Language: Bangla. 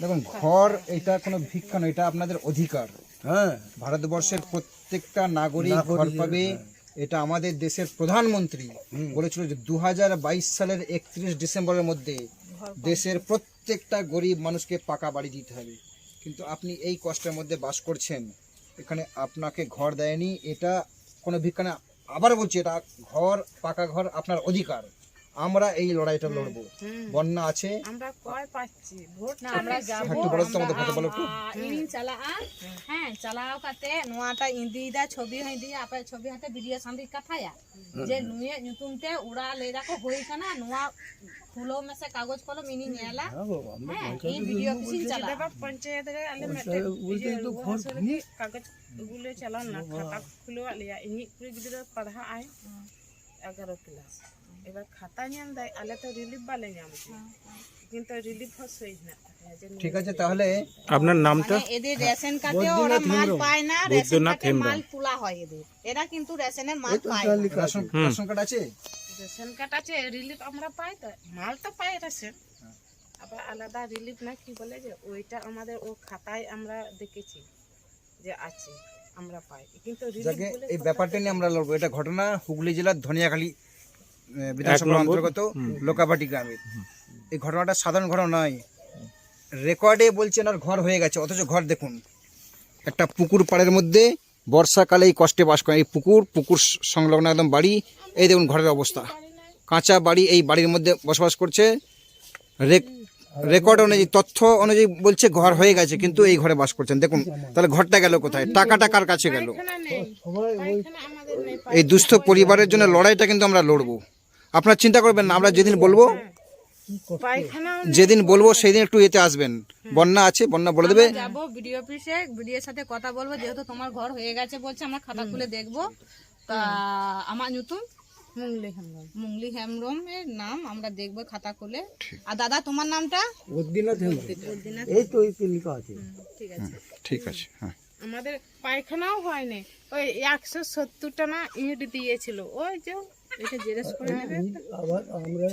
দেখুন ঘর এটা কোনো ভিক্ষা নয় এটা আপনাদের অধিকার। হ্যাঁ। ভারতবর্ষের প্রত্যেকটা নাগরিক ঘর পাবে। এটা আমাদের দেশের প্রধানমন্ত্রী বলেছিল যে দু হাজার বাইশ সালের একত্রিশ ডিসেম্বরের মধ্যে দেশের প্রত্যেকটা গরিব মানুষকে পাকা বাড়ি দিতে হবে। কিন্তু আপনি এই কষ্টের মধ্যে বাস করছেন। এখানে আপনাকে ঘর দেয়নি এটা কোনো ভিক্ষা না আবার বলছি এটা ঘর পাকা ঘর আপনার অধিকার। আমরা এই লড়াইটা লড়ব বন্যা আছে আমরা কয় পাচ্ছি ভোট না আমরা যাব একটু বড় তোমাদের কথা বলো একটু ইনিং চালা হ্যাঁ চালাও কাতে নোয়াটা ইন্দিদা ছবি হই দি আপা ছবি হাতে ভিডিও সামনে কথায়া যে নুয়ে নিতুমতে উড়া লই রাখো হই কানা নোয়া ফুলো মেসে কাগজ কলম ইনি নেলা হ্যাঁ এই ভিডিও কিসিন চালা দেবা পঞ্চায়েত আলে মেতে বলতে তো ঘর ঘুমি কাগজ গুলে চালান না খাতা খুলো আলিয়া ইনি পুরো গিদরা পড়া আই 11 ক্লাস এবার খাতা নিয়াম দেয় আলে তো রিলিফ বালে নিয়ামছি কিন্তু রিলিফ হচ্ছে না। ঠিক আছে তাহলে আপনার নামটা? মানে এদের রেশন কার্ডে ওরা মাল পায় না রেশন কার্ডে মাল তোলা হয় এদের। এরা কিন্তু রেশনের মাল পায় রেশন রেশন কার্ড আছে? রেশন কার্ড আছে রিলিফ আমরা পাই তো। মাল তো পাই রেশন। আবার আলাদা রিলিফ না কি বলে যে ওইটা আমাদের ও খাতায় আমরা দেখেছি যে আছে আমরা পাই। কিন্তু রিলিফ এই ব্যাপারটা নিয়ে আমরা লড়বো। এটা ঘটনা হুগলি জেলার ধনিয়াখালী বিধানসভার অন্তর্গত লোকাবাটি গ্রামে। এই ঘটনাটা সাধারণ ঘটনা নয়। রেকর্ডে বলছেন আর ঘর হয়ে গেছে অথচ ঘর দেখুন। একটা পুকুর পাড়ের মধ্যে বর্ষাকালে এই কষ্টে বাস করে এই পুকুর পুকুর সংলগ্ন একদম বাড়ি। এই দেখুন ঘরের অবস্থা। কাঁচা বাড়ি এই বাড়ির মধ্যে বসবাস করছে। রেক- রেকর্ড অনুযায়ী তথ্য অনুযায়ী বলছে ঘর হয়ে গেছে কিন্তু এই ঘরে বাস করছেন। দেখুন তাহলে ঘরটা গেল কোথায়? টাকাটা কার কাছে গেল? এই দুস্থ পরিবারের জন্য লড়াইটা কিন্তু আমরা লড়বো। আপনারা চিন্তা করবেন না আমরা যেদিন বলব পায়খানা যেদিন বলব সেই দিন একটু এতে আসবেন। বন্যা আছে বন্যা বলে দেবে। যাব ভিডিও অফিসে ভিডিওর সাথে কথা বলব যেহেতু তোমার ঘর হয়ে গেছে বলছে আমরা খাতা খুলে দেখব। তা আমার নতুন মুংলি হামলাম মুংলি হেমব্রম এর নাম আমরা দেখব খাতা খুলে। আর দাদা তোমার নামটা? বদ্রীনাথ হেমব্রম। এই তো এই তো আছে। ঠিক আছে। ঠিক আছে হ্যাঁ। আমাদের পায়খানাও হয়নি। ওই একশো সত্তরটা না ইট দিয়েছিল। ওই যে এটা জেরক্স করে নেবে আবার আমরা